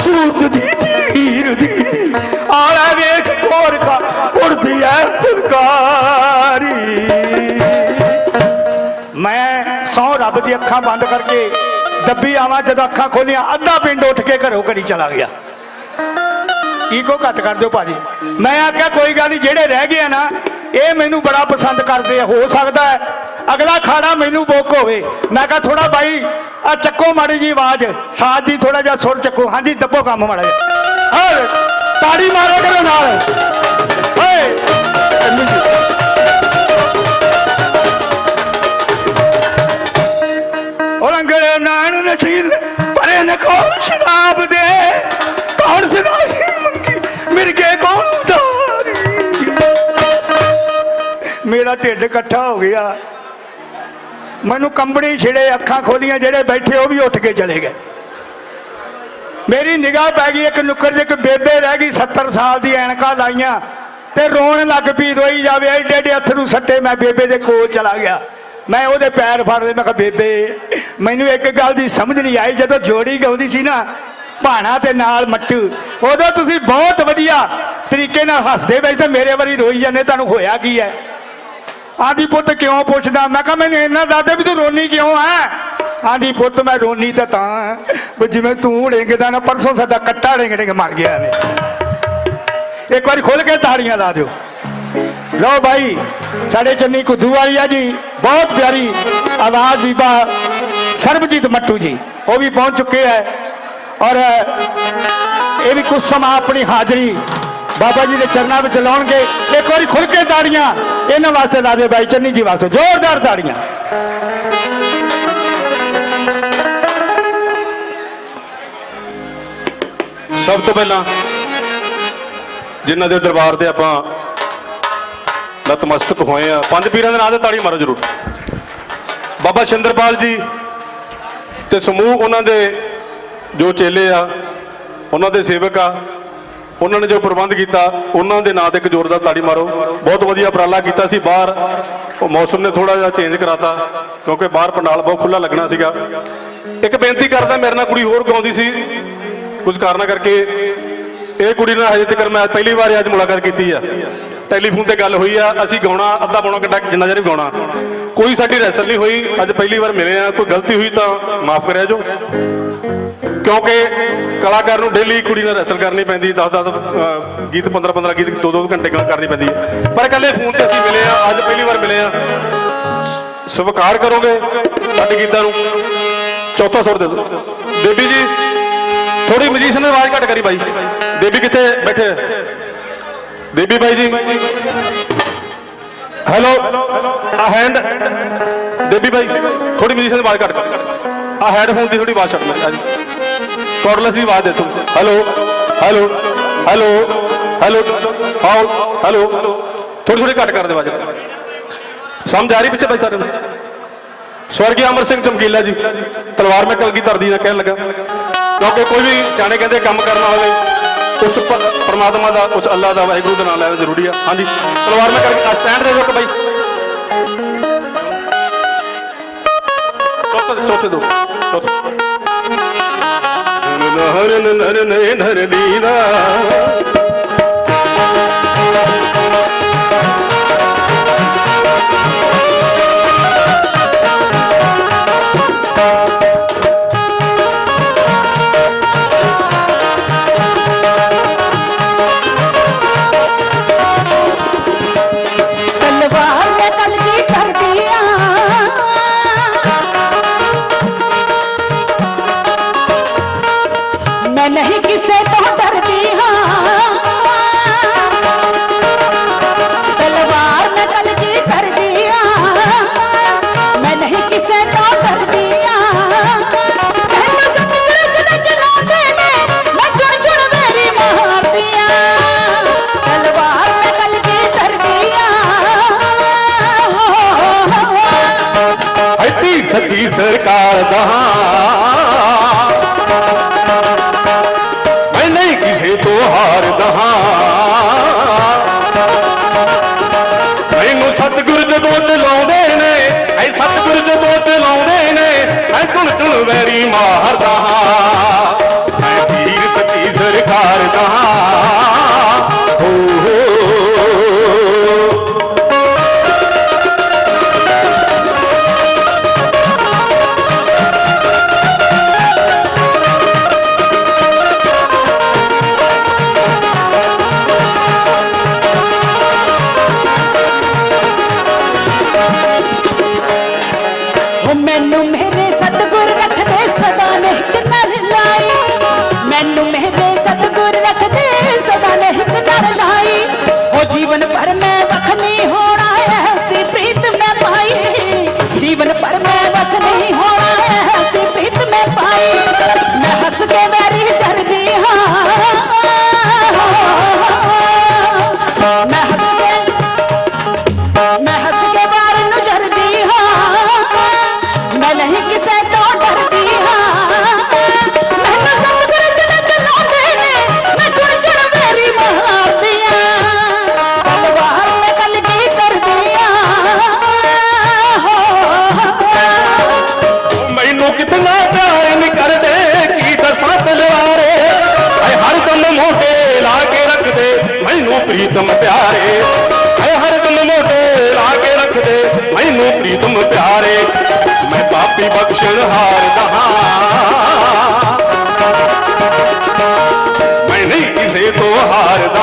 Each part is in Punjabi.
ਸੂਰਜ ਦੀ ਧੀਰ ਦੀ। ਆਲਾ ਵੇਖ ਕੋਰ ਉੜਦੀ ਐ ਫੁਲਕਾਰੀ। ਮੈਂ ਸੌ ਰੱਬ ਦੀ ਅੱਖਾਂ ਬੰਦ ਕਰਕੇ ਦੱਬੀ ਆਵਾਂ ਜਦੋਂ ਅੱਖਾਂ ਖੋਲੀਆਂ, ਅੱਧਾ ਪਿੰਡ ਉੱਠ ਕੇ ਘਰੋਂ ਘਰੀ ਚਲਾ ਗਿਆ। ਈਗੋ ਘੱਟ ਕਰ ਦਿਓ ਭਾਜੀ। ਮੈਂ ਆਖਿਆ, ਕੋਈ ਗੱਲ ਨਹੀਂ ਜਿਹੜੇ ਰਹਿ ਗਏ ਨਾ ਇਹ ਮੈਨੂੰ ਬੜਾ ਪਸੰਦ ਕਰਦੇ ਆ, ਹੋ ਸਕਦਾ ਹੈ। ਅਗਲਾ ਖਾੜਾ ਮੈਨੂੰ ਬੁੱਕ ਹੋਵੇ। ਮੈਂ ਕਿਹਾ ਥੋੜਾ ਬਾਈ ਆ ਚੱਕੋ ਮਾੜੀ ਜੀ ਆਵਾਜ਼। ਸਾਥ ਦੀ ਥੋੜਾ ਜਿਹਾ ਸੁਰ ਚੱਕੋ। ਹਾਂਜੀ, ਦੱਬੋ ਕੰਮ ਮਾੜਾ ਜਿਹਾ। ਹਾਂ ਤਾੜੀ ਮਾਰੋ ਕਰੋ ਨਾਲ। ਓਏ ਢਿੱਡ ਇਕੱਠਾ ਹੋ ਗਿਆ। ਮੈਨੂੰ ਕੰਬਣੀ ਛਿੜੇ ਅੱਖਾਂ ਖੋਲੀਆਂ, ਜਿਹੜੇ ਬੈਠੇ ਉਹ ਵੀ ਉੱਠ ਕੇ ਚਲੇ ਗਏ। ਮੇਰੀ ਨਿਗਾਹ ਪੈ ਗਈ, ਇੱਕ ਨੁੱਕਰ 'ਚ ਇੱਕ ਬੇਬੇ ਰਹਿ ਗਈ 70 ਸਾਲ ਦੀ ਐਨਕਾਂ ਲਾਈਆਂ। ਤੇ ਰੋਣ ਲੱਗ ਪਈ, ਰੋਈ ਜਾਵੇ ਐਡੇ ਐਡੇ ਅਥਰੂ ਸੱਟੇ, ਮੈਂ ਬੇਬੇ ਦੇ ਕੋਲ ਚਲਾ ਗਿਆ। ਮੈਂ ਉਹਦੇ ਪੈਰ ਫੜ ਲਏ, ਮੈਂ ਕਿਹਾ, ਬੇਬੇ, ਮੈਨੂੰ ਇੱਕ ਗੱਲ ਦੀ ਸਮਝ ਨਹੀਂ ਆਈ। ਜਦੋਂ ਜੋੜੀ ਗਾਉਂਦੀ ਸੀ ਨਾ, ਭਾਣਾ ਤੇ ਨਾਲ ਮੱਟੂ, ਉਦੋਂ ਤੁਸੀਂ ਬਹੁਤ ਵਧੀਆ ਤਰੀਕੇ ਨਾਲ ਹੱਸਦੇ ਵੇ ਤੇ ਮੇਰੇ ਵਾਰੀ ਰੋਈ ਜਾਂਦੇ, ਤੁਹਾਨੂੰ ਹੋਇਆ ਕੀ ਹੈ? ਆਂਦੀ ਪੁੱਤ ਕਿਉਂ ਪੁੱਛਦਾ? ਮੈਂ ਕਿਹਾ, ਮੈਨੂੰ ਇੰਨਾ ਦੱਸ ਵੀ ਤੂੰ ਰੋਣੀ ਕਿਉਂ ਹੈ ਆਂਦੀ ਪੁੱਤ, ਮੈਂ ਰੋਣੀ ਤਾਂ ਤਾਂ ਵੀ ਜਿਵੇਂ ਤੂੰ ਡਿੰਗਦਾ ਨਾ, ਪਰਸੋਂ ਸਾਡਾ ਕੱਟਾ ਡਿੰਗ ਡਿੰਗ ਮਰ ਗਿਆ ਨੇ ਇੱਕ ਵਾਰੀ ਖੋਲ ਕੇ ਤਾੜੀਆਂ ਲਾ ਦਿਓ। ਲਓ ਭਾਈ ਸਾਡੇ ਚੰਨੀ ਕੁੱਦੂ ਵਾਲੀ ਆ ਜੀ, ਬਹੁਤ ਪਿਆਰੀ ਆਵਾਜ਼ ਬੀਬਾ ਸਰਬਜੀਤ ਮੱਟੂ ਜੀ, ਉਹ ਵੀ ਪਹੁੰਚ ਚੁੱਕੇ ਹੈ ਔਰ ਇਹ ਵੀ ਕੁਝ ਸਮਾਂ ਆਪਣੀ ਹਾਜ਼ਰੀ ਬਾਬਾ ਜੀ ਦੇ ਚਰਨਾਂ ਵਿੱਚ ਲਾਉਣਗੇ। ਇੱਕ ਵਾਰੀ ਖੁੱਲ ਕੇ ਤਾੜੀਆਂ। ਇਹਨਾਂ ਵਾਸਤੇ ਲਾ ਦਿਓ ਬਾਈ ਚੰਨੀ ਜੀ ਵਾਸਤੇ। ਜ਼ੋਰਦਾਰ ਤਾੜੀਆਂ। ਸਭ ਤੋਂ ਪਹਿਲਾਂ ਜਿਨ੍ਹਾਂ ਦੇ ਦਰਬਾਰ ਤੇ ਆਪਾਂ ਨਤਮਸਤਕ ਹੋਏ ਆ, ਪੰਜ ਪੀਰਾਂ ਦੇ ਨਾਂ ਤੇ ਤਾੜੀ ਮਾਰੋ ਜਰੂਰ। ਬਾਬਾ ਸ਼ਿੰਦਰਪਾਲ ਜੀ ਤੇ ਸਮੂਹ ਉਹਨਾਂ ਦੇ ਜੋ ਚੇਲੇ ਆ, ਉਹਨਾਂ ਦੇ ਸੇਵਕ ਆ ਉਹਨਾਂ ਨੇ ਜੋ ਪ੍ਰਬੰਧ ਕੀਤਾ, ਉਹਨਾਂ ਦੇ ਨਾਂ ਤੇ ਇੱਕ ਜ਼ੋਰਦਾਰ ਤਾੜੀ ਮਾਰੋ। ਬਹੁਤ ਵਧੀਆ ਉਪਰਾਲਾ ਕੀਤਾ ਸੀ, ਬਾਹਰ ਉਹ ਮੌਸਮ ਨੇ ਥੋੜਾ ਜਿਹਾ ਚੇਂਜ ਕਰਾਤਾ, ਕਿਉਂਕਿ ਬਾਹਰ ਪੰਡਾਲ ਬਹੁਤ ਖੁੱਲਾ ਲੱਗਣਾ ਸੀਗਾ। ਇੱਕ ਬੇਨਤੀ ਕਰਦਾ, ਮੇਰੇ ਨਾਲ ਕੁੜੀ ਹੋਰ ਗਾਉਂਦੀ ਸੀ। ਕੁਝ ਕਾਰਨਾਂ ਕਰਕੇ ਇਹ ਕੁੜੀ ਨਾਲ ਹਜੇ ਤੱਕ ਮੈਂ ਪਹਿਲੀ ਵਾਰ ਅੱਜ ਮੁਲਾਕਾਤ ਕੀਤੀ ਆ। ਟੈਲੀਫੋਨ ਤੇ ਗੱਲ ਹੋਈ ਆ, ਅਸੀਂ ਗਾਉਣਾ, ਅੱਧਾ ਪੌਣਾ ਘੰਟਾ ਜਿੰਨਾ ਚਿਰ ਵੀ ਗਾਉਣਾ। ਕੋਈ ਸਾਡੀ ਰੈਸਲ ਨਹੀਂ ਹੋਈ, ਅੱਜ ਪਹਿਲੀ ਵਾਰ ਮਿਲੇ ਆ, ਕੋਈ ਗਲਤੀ ਹੋਈ ਤਾਂ ਮਾਫ ਕਰਿਆ ਜੋ। ਕਿਉਂਕਿ ਕਲਾਕਾਰ ਨੂੰ ਡੇਲੀ ਕੁੜੀ ਨਾਲ ਰੈਸਲ ਕਰਨੀ ਪੈਂਦੀ 10 10 ਗੀਤ 15 15 ਗੀਤ 2 2 ਘੰਟੇ ਗੱਲ ਕਰਨੀ ਪੈਂਦੀ ਹੈ। ਪਰ ਇਕੱਲੇ ਫੋਨ ਤੇ ਅਸੀਂ ਮਿਲੇ ਆ, ਅੱਜ ਪਹਿਲੀ ਵਾਰ ਮਿਲੇ ਆ। ਸਵੀਕਾਰ ਕਰੋਗੇ ਸਾਡੇ ਗੀਤਾਂ ਨੂੰ? ਚੌਥਾ ਸੁਰ ਦੇ ਦਿਓ। ਬੇਬੀ ਜੀ ਥੋੜੀ ਮਜੀਸ਼ਨ ਨੇ ਆਵਾਜ਼ ਘੱਟ ਕਰੀ ਬਾਈ। ਬੇਬੀ ਕਿੱਥੇ ਬੈਠੇ? ਬੇਬੀ ਬਾਈ ਜੀ। ਹੈਲੋ ਆ ਹੈਂਡ ਬੇਬੀ ਬਾਈ ਥੋੜੀ ਮਜੀਸ਼ਨ ਦੀ ਆਵਾਜ਼ ਘੱਟ ਕਰ। ਆ ਹੈਡਫੋਨ ਦੀ ਥੋੜੀ ਆਵਾਜ਼ ਛੱਡ ਲੈ ਜੀ ਕਾਰਡਲੈਸ ਦੀ ਆਵਾਜ਼ ਦੇ ਤੂੰ। Hello hello hello hello how hello ਥੋੜੀ ਥੋੜੀ ਘੱਟ ਕਰ ਦੇ ਆਵਾਜ਼ ਸਮਝ ਆ ਰਹੀ ਪਿੱਛੇ ਬਾਈ ਸਾਰੇ ਨੂੰ? ਸਵਰਗੀ ਅਮਰ ਸਿੰਘ ਚਮਕੀਲਾ ਜੀ, ਤਲਵਾਰ ਮੈਂ ਕਲਗੀ ਧਰਦੀ ਨਾ ਕਹਿਣ ਲੱਗਾ। ਕਿਉਂਕਿ ਕੋਈ ਵੀ ਸਿਆਣੇ ਕਹਿੰਦੇ ਕੰਮ ਕਰਨ ਵਾਲੇ ਉਸ ਪਰਮਾਤਮਾ ਦਾ, ਉਸ ਅੱਲਾਹ ਦਾ ਵਾਹਿਗੁਰੂ ਦਾ ਨਾਮ ਲੈਣਾ ਜ਼ਰੂਰੀ ਆ। ਹਾਂਜੀ, ਤਲਵਾਰ ਮੈਂ ਕਰਕੇ ਸਟੈਂਡ ਦੇ ਰੁਕ ਬਾਈ। ਚੌਥੇ ਚੌਥੇ ਦੋ। ਚੌਥੇ ਨਹਰ ਨਹਰ ਨਹਰ ਲੀਨਾ ਸੱਚੀ ਸਰਕਾਰ ਦਾ। ਮੈਂ ਨਹੀਂ ਕਿਸੇ ਤੋਂ ਹਾਰਦਾ ਮੈਨੂੰ ਸਤਿਗੁਰ ਜਦੋਂ ਚਲਾਉਂਦੇ ਨੇ, ਐ ਸਤਿਗੁਰ ਜਦੋਂ ਚਲਾਉਂਦੇ ਨੇ, ਐ ਚੁਣ ਚੁਣ ਵੈਰੀ ਮਾਰਦਾ ਮੈਂ ਵੀਰ ਸੱਚੀ ਸਰਕਾਰ ਹੋ। ਪ੍ਰੀਤਮ ਪਿਆਰੇ। ਐ ਹਰ ਦਮ ਮੋਢੇ ਲਾ ਕੇ ਰੱਖਦੇ, ਮੈਨੂੰ ਪ੍ਰੀਤਮ ਪਿਆਰੇ। ਮੈਂ ਪਾਪੀ ਬਖਸ਼ਣ ਹਾਰਦਾ ਹਾਂ। ਮੈਂ ਨਹੀਂ ਕਿਸੇ ਤੋਂ ਹਾਰਦਾ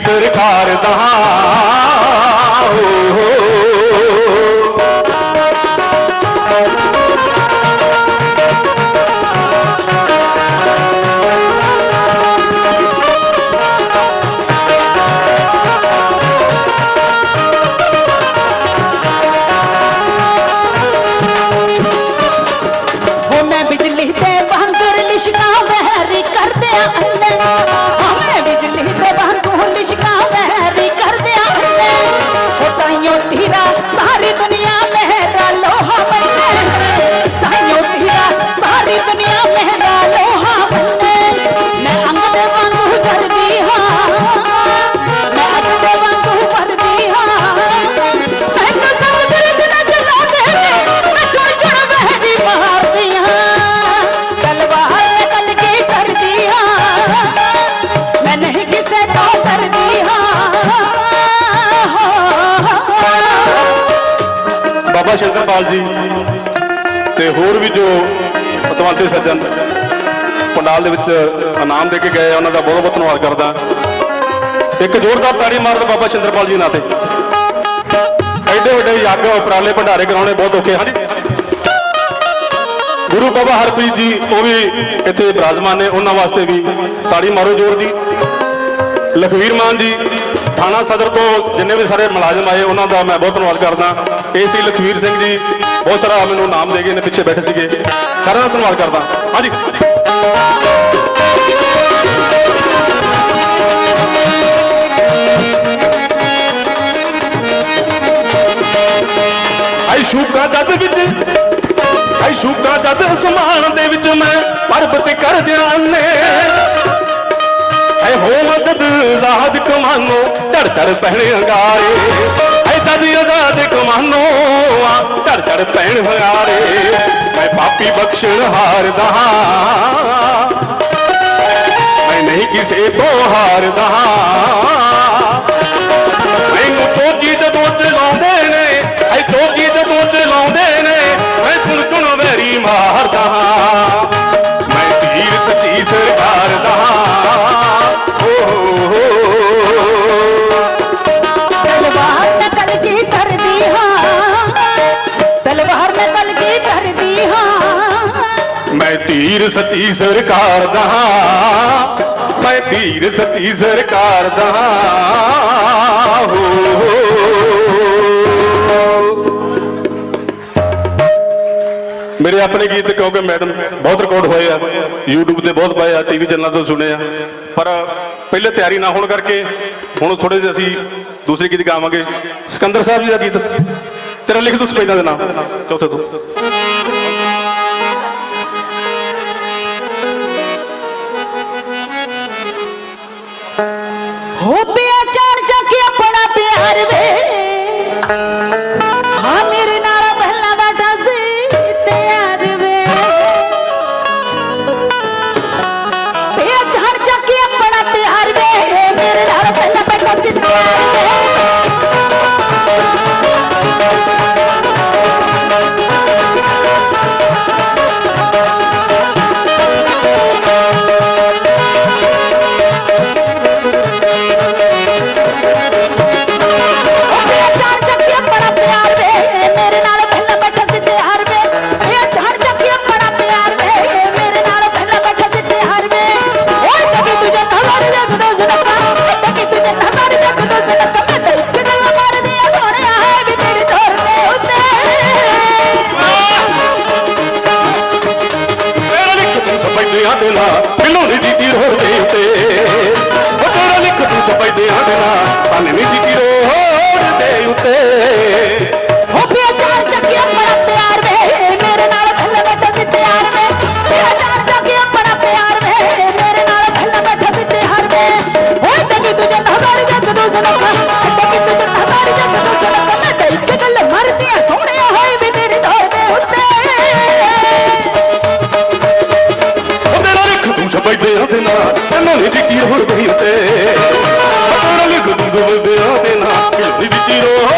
ਸਰਕਾਰ ਦਾ। ਹੋ ਬਾਬਾ ਸ਼ੰਕਰਪਾਲ ਜੀ। ਤੇ ਹੋਰ ਵੀ ਜੋ ਪਤਵੰਤੇ ਸੱਜਣ ਪੰਡਾਲ ਦੇ ਵਿੱਚ ਇਨਾਮ ਦੇ ਕੇ ਗਏ ਉਹਨਾਂ ਦਾ ਬਹੁਤ ਬਹੁਤ ਧੰਨਵਾਦ ਕਰਦਾ। ਇੱਕ ਜ਼ੋਰਦਾਰ ਤਾੜੀ ਮਾਰਨ ਬਾਬਾ ਸ਼ੰਕਰਪਾਲ ਜੀ ਨਾਂ ਤੇ ਐਡੇ ਵੱਡੇ ਯੱਗ ਉਪਰਾਲੇ ਭੰਡਾਰੇ ਕਰਾਉਣੇ ਬਹੁਤ ਔਖੇ ਹਨ ਗੁਰੂ ਬਾਬਾ ਹਰਪ੍ਰੀਤ ਜੀ, ਉਹ ਵੀ ਇੱਥੇ ਬਿਰਾਜਮਾਨ ਨੇ, ਉਹਨਾਂ ਵਾਸਤੇ ਵੀ ਤਾੜੀ ਮਾਰੋ ਜ਼ੋਰ ਦੀ। ਲਖਵੀਰ ਮਾਨ ਜੀ, ਥਾਣਾ ਸਦਰ ਤੋਂ ਜਿੰਨੇ ਵੀ ਸਾਰੇ ਮੁਲਾਜ਼ਮ ਆਏ, ਉਹਨਾਂ ਦਾ ਮੈਂ ਬਹੁਤ ਧੰਨਵਾਦ ਕਰਦਾ। ਸੀ ਲਖਵੀਰ ਸਿੰਘ ਜੀ ਬਹੁਤ ਸਾਰਾ ਮੈਨੂੰ ਨਾਮ ਦੇ ਗਏ ਨੇ ਪਿੱਛੇ ਬੈਠੇ ਸੀਗੇ। ਸਾਰਿਆਂ ਦਾ ਧੰਨਵਾਦ ਕਰਦਾ। ਹਾਂਜੀ। ਆਈ ਸ਼ੂਕਾ ਜਦ ਵਿੱਚ, ਆਈ ਸ਼ੂਕਾ ਜਦ ਅਸਮਾਨ ਦੇ ਵਿੱਚ ਮੈਂ ਪਰਬਤ ਕਰ ਦਿਆਨੇ ਐ ਜਦ ਆਜ਼ਾਦ ਕਮਾਨੋ ਝੜ ਝੜ ਪਹਿਣੇ ਅੰਗਾਰੇ ਐ ਤਦ ਆਜ਼ਾਦ ਕਮਾਨੋ, ਆ ਝੜ ਝੜ ਪਹਿਣ ਹੰਗਾਰੇ। ਮੈਂ ਪਾਪੀ ਬਖਸ਼ਣ ਹਾਰਦਾ ਹਾਂ। ਮੈਂ ਨਹੀਂ ਕਿਸੇ ਤੋਂ ਹਾਰਦਾ ਮੈਨੂੰ ਤੋਜੀ ਜਦੋਂ ਚਲਾਉਂਦੇ ਨੇ, ਐ ਤੋਜੀ ਜਦੋਂ ਚਲਾਉਂਦੇ ਨੇ। ਮੈਂ ਤੁਣ ਤੁਣ ਵੈਰੀ ਮਾਰਦਾ ਧੀਰ ਸਰਕਾਰ ਦਾ। ਮੈਂ ਧੀਰ ਸੱਚੀ ਸਰਕਾਰ ਦਾ। ਮੇਰੇ ਆਪਣੇ ਗੀਤ ਕਿਉਂਕਿ ਮੈਡਮ, ਬਹੁਤ ਰਿਕਾਰਡ ਹੋਏ ਆ। YouTube ਤੇ ਬਹੁਤ ਪਏ ਆ ਟੀਵੀ ਚੈਨਲਾਂ ਤੋਂ ਸੁਣੇ ਆ। ਪਰ ਪਹਿਲੇ ਤਿਆਰੀ ਨਾ ਹੋਣ ਕਰਕੇ ਹੁਣ ਥੋੜੇ ਜਿਹਾ ਅਸੀਂ ਦੂਸਰੇ ਗੀਤ ਗਾਵਾਂਗੇ। ਸਿਕੰਦਰ ਸਾਹਿਬ ਜੀ ਦਾ ਗੀਤ। ਤੇਰਾ ਲਿਖ ਦੋ ਸਪੈਦਾ ਦੇ ਨਾਮ ਚੌਥੇ ਤੋਂ। हो पिया चार चकिया पड़ा प्यार में বাইতে আসে না কেন নিদিকির হইতে তোরা লিখুন জমতে আসে না কেন নিদিকির হয়